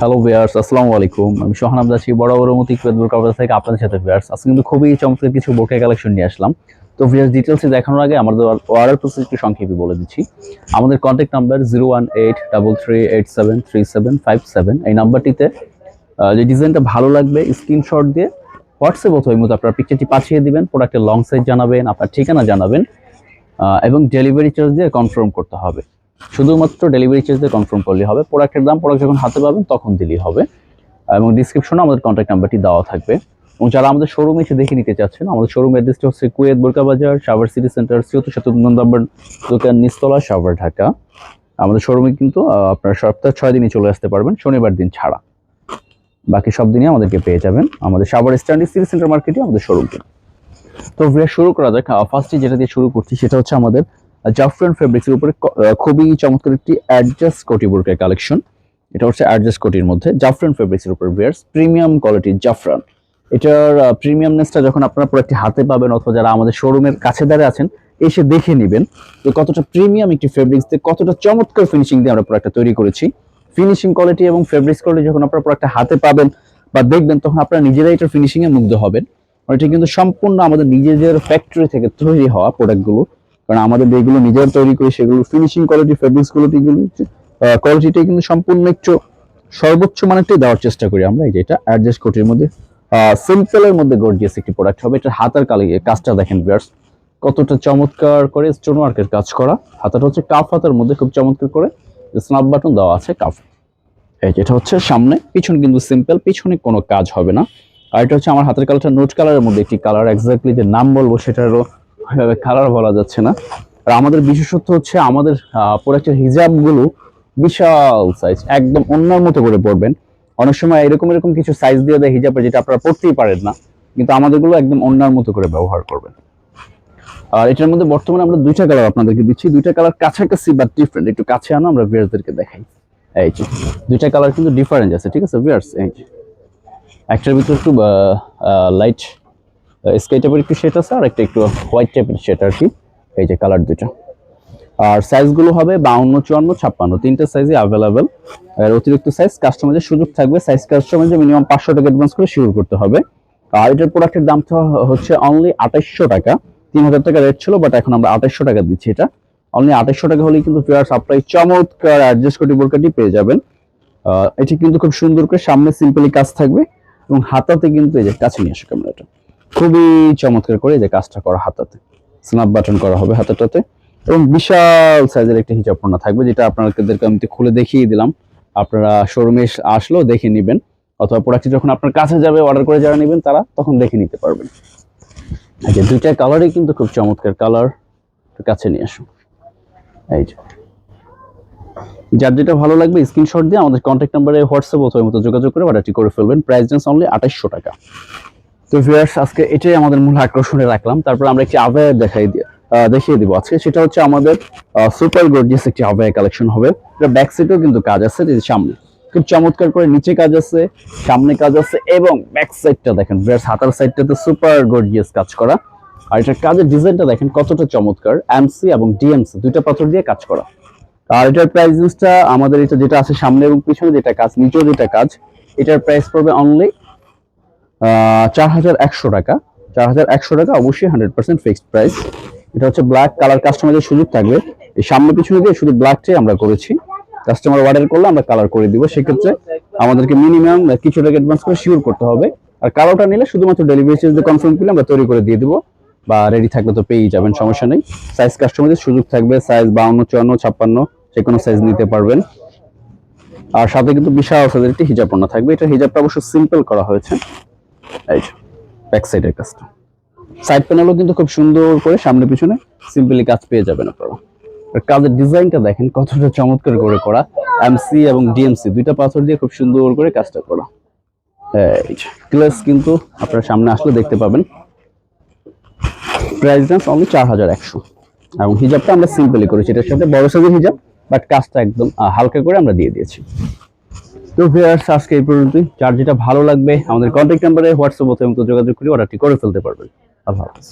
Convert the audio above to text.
Hello viewers আসসালামু আলাইকুম। আমি সোহান আবদাসি, বড় বড় মতি ফেসবুক কাপড় থেকে আপনাদের সাথে ভিয়ার্স আজকে কিন্তু খুবই চমৎকার কিছু বোরকা কালেকশন নিয়ে আসলাম। তো ভিয়ার্স ডিটেলসে দেখানোর আগে আমাদের অর্ডার প্রসেস একটু সংক্ষেপে বলে দিচ্ছি। আমাদের contact number zero one eight double three eight seven three seven five seven এই নাম্বারটিতে যে ডিজাইনটা ভালো লাগবে স্ক্রিনশট দিয়ে হোয়াটসঅ্যাপ অথবা মতো আপনার পিকচারটি পাঠিয়ে দিবেন প্রোডাক্টের লং সাইজ জানাবেন, আপনার ঠিকানা জানাবেন এবং ডেলিভারি চার্জ দিয়ে কনফার্ম করতে হবে। শুধুমাত্র ডেলিভারি চার্জ দিয়ে কনফার্ম করলেই হবে। প্রোডাক্টের দাম প্রোডাক্ট যখন হাতে পাবেন, তখন দিলেই হবে। এবং ডিসক্রিপশনে আমাদের কন্ট্যাক্ট নাম্বারটি দেওয়া থাকবে। এবং যারা আমাদের শোরুমে এসে দেখে নিতে চাচ্ছেন, আমাদের শোরুম অ্যাড্রেসটি হচ্ছে কুয়েত বোরকা বাজার সাভার সিটি সেন্টার সাতুন নম্বর দোকান, নিস্তলা, সাভার, ঢাকা। আমাদের শোরুমে কিন্তু আপনার সপ্তাহে ছয় দিনই চলে আসতে পারবেন, শনিবার দিন ছাড়া। বাকি সব দিনই আমাদেরকে পেয়ে যাবেন। আমাদের সাভার স্ট্যান্ডি সিটি সেন্টার মার্কেটে আমাদের শোরুমটি তো শুরু করা যাক। ফার্স্টে যেটা দিয়ে শুরু করছি, সেটা হচ্ছে আমাদের জাফরান ফেব্রিক্সের উপরে খুবই চমৎকার একটি অ্যাডজাস্ট কোটি কালেকশন এটা হচ্ছে অ্যাডজাস্ট কোটির মধ্যে জাফরান ফেব্রিক্সের উপর ভিয়ার্স প্রিমিয়াম কোয়ালিটির জাফরান। এটার প্রিমিয়ামনেসটা যখন আপনারা প্রোডাক্টটি হাতে পাবেন অথবা যারা আমাদের শোরুমের কাছে দাঁড়িয়ে আছেন, এসে দেখে নেবেন যে কতটা প্রিমিয়াম একটি ফেব্রিক্স দিয়ে কতটা চমৎকার ফিনিশিং দিয়ে আমরা প্রোডাক্টটা তৈরি করেছি। ফিনিশিং কোয়ালিটি এবং ফেব্রিক্স কোয়ালিটি যখন আপনারা প্রোডাক্টটা হাতে পাবেন বা দেখবেন, তখন আপনারা নিজেরাই এটার ফিনিশিং এ মুগ্ধ হবেন। এটা কিন্তু সম্পূর্ণ আমাদের নিজেদের ফ্যাক্টরি থেকে তৈরি হওয়া প্রোডাক্টগুলো কারণ আমাদের যেগুলো নিজেরা তৈরি করি, সেগুলো ফিনিশিং কোয়ালিটি ফেব্রিক্স কোয়ালিটি কোয়ালিটিটা কিন্তু সম্পূর্ণ একটু সর্বোচ্চ মানেরটাই দেওয়ার চেষ্টা করি আমরা। এই যে এটা অ্যাডজাস্ট কোটির মধ্যে সিম্পলের মধ্যে গর্জিয়াস একটি প্রোডাক্ট হবে। এটা হাতার কালি কাজটা দেখেন বিয়ার্স কতটা চমৎকার করে স্টোন ওয়ার্কের কাজ করা। হাতাটা হচ্ছে কাফ হাতার মধ্যে খুব চমৎকার করে স্ন্যাপ বাটন দেওয়া আছে কাফ এই যে এটা হচ্ছে সামনে, পিছন কিন্তু সিম্পল পিছনে কোনো কাজ হবে না। আর এটা হচ্ছে আমার হাতের কালারটা নোট কালারের মধ্যে একটি কালার এক্স্যাক্টলি যে নাম বলব সেটারও কালার বলা যাচ্ছে না। আর আমাদের বিশেষত্ব হচ্ছে আমাদের প্রোডাক্টের হিজাবগুলো বিশাল সাইজ একদম অন্যর মতো করে পড়বেন অনেক সময় এরকম এরকম কিছু সাইজ দিয়ে দেয় হিজাবের যেটা আপনারা পড়তেই পারেন না, কিন্তু আমাদেরগুলো একদম অন্যার মতো করে ব্যবহার করবেন। আর এটার মধ্যে বর্তমানে আমরা দুইটা কালার আপনাদেরকে দিচ্ছি। দুইটা কালার কাছাকাছি বাট ডিফারেন্ট একটু কাছে আনো, আমরা ভিউয়ারদেরকে দেখাই। এই যে, দুইটা কালার কিন্তু ডিফারেন্ট আছে, ঠিক আছে ভিউয়ার্স এই একটার ভিতরে একটু লাইট স্কাই টাইপের একটু শেড আছে আর একটা একটু হোয়াইট টাইপের শেড আর কি, এই যে কালার দুইটা। আর সাইজগুলো হবে বাউন্ন, চুয়ান্ন, ছাপ্পান্ন, তিনটা সাইজে অ্যাভেলেবেল আর অতিরিক্ত সাইজ কাস্টমাইজের সুযোগ থাকবে সাইজ কাস্টমাইজে মিনিমাম পাঁচশো টাকা অ্যাডভান্স করে শুরু করতে হবে। আর এটার প্রোডাক্টের দাম হচ্ছে অনলি আঠাইশশো টাকা। তিন হাজার টাকা রেট ছিল বাট এখন আমরা আঠাইশশো টাকা দিচ্ছি এটা। অনলি আঠাইশশো টাকা হলেই কিন্তু ফেয়ার সাপ্লাই চমৎকার অ্যাডজাস্ট কোটি বোরকাটি পেয়ে যাবেন। এটি কিন্তু খুব সুন্দর করে সামনে সিম্পলি কাজ থাকবে এবং হাতাতে কিন্তু এই যে কাছে নিয়ে আসো ক্যামেরাটা খুবই চমৎকার করে যে কাজটা করা হাতাতে। স্ন্যাপ বাটন করা হবে হাতাটাতে। এবং বিশাল সাইজের একটা হিজাব পণ্য থাকবে, যেটা আপনাদেরকে আমি খুলে দেখিয়ে দিলাম। আপনারা শোরুমে আসলেও দেখে নেবেন, অথবা প্রোডাক্টটি যখন আপনার কাছে যাবে অর্ডার করে যারা নেবেন তারা তখন দেখে নিতে পারবেন। যে দুইটা কালারই কিন্তু খুব চমৎকার কালার কাছে নিয়ে আসুন। এই যে। যার যেটা ভালো লাগবে স্ক্রিনশট দিয়ে আমাদের কন্ট্যাক্ট নাম্বারে হোয়াটসঅ্যাপ অথবা মতো যোগাযোগ করে অর্ডারটি করে ফেলবেন। প্রাইস রেঞ্জ অনলি আঠাশশো টাকা। তো ভিউয়ার্স আজকে এটাই আমাদের মূল আকর্ষণে রাখলাম। তারপর আমরা একটি আভ্যায় দেখাই আহ, দেখিয়ে দিব। আজকে সেটা হচ্ছে আমাদের সুপার গর্জিয়াস একটি আভ্যায় কালেকশন হবে। এটা ব্যাক সাইডেও কিন্তু কাজ আছে যে সামনে। খুব চমৎকার করে নিচে কাজ আছে সামনে কাজ আছে এবং ব্যাক সাইডটা দেখেন। ভিউয়ার্স হাতার সাইডটাতে সুপার গর্জিয়াস কাজ করা। আর এটার কাজের ডিজাইনটা দেখেন কতটা চমৎকার। এমসি এবং ডিএমসি দুইটা পাথর দিয়ে কাজ করা। আর এটার প্রাইস রেঞ্জটা আমাদের এটা যেটা আছে সামনে এবং পিছনে যেটা কাজ নিচেও যেটা কাজ এটার প্রাইস পড়বে অনলি চার হাজার একশো টাকা। চার হাজার একশো টাকা অবশ্যই হান্ড্রেড পার্সেন্ট ফিক্সড প্রাইস। এটা হচ্ছে ব্ল্যাক কালার কাস্টমারদের সুযোগ থাকবে, এই সামনে পিছনে দিয়ে শুধু ব্ল্যাকটাই আমরা করেছি। কাস্টমার অর্ডার করলে আমরা কালার করে দিব। সেক্ষেত্রে আমাদেরকে মিনিমাম কিছু টাকা অ্যাডভান্স করে শিওর করতে হবে। আর কালারটা নিলে শুধুমাত্র ডেলিভারি চার্জ দিয়ে কনফার্ম করলে আমরা তৈরি করে দিয়ে দিব। বা রেডি থাকলে তো পেয়েই যাবেন, সমস্যা নেই। সাইজ কাস্টমারদের সুযোগ থাকবে সাইজ বাউন্ন, চুয়ান্ন, ছাপ্পান্ন যে কোনো সাইজ নিতে পারবেন। আর সাথে কিন্তু বিশাল সাইজের একটি হিজাব পণ্য থাকবে। এটা হিজাবটা অবশ্য সিম্পল করা হয়েছে। এই ব্যাক সাইডের কাজটা। সাইড প্যানেলও কিন্তু খুব সুন্দর করে সামনে পিছনে সিম্পলি কাজ পেয়ে যাবেন আপনারা। কাজের ডিজাইনটা দেখেন, কতটা চমৎকার করে করা। এমসি এবং ডিএমসি দুইটা পাথর দিয়ে খুব সুন্দর করে কাজটা করা। ক্লাস কিন্তু আপনারা সামনে আসলে দেখতে পাবেন। প্রাইস রেঞ্জ অনলি চার হাজার একশো। এবং হিজাবটা আমরা সিম্পলি করেছি, এটার সাথে বড় সাইজের হিজাব বাট কাজটা একদম হালকা করে আমরা দিয়ে দিয়েছি। তো ভিউয়ার্স আজকে এই পর্যন্তই। যার যেটা ভালো লাগবে, আমাদের কন্ট্যাক্ট নাম্বারে হোয়াটসঅ্যাপ অথবা যোগাযোগ করে অর্ডারটি করে ফেলতে পারবেন। আল্লাহ হাফেজ।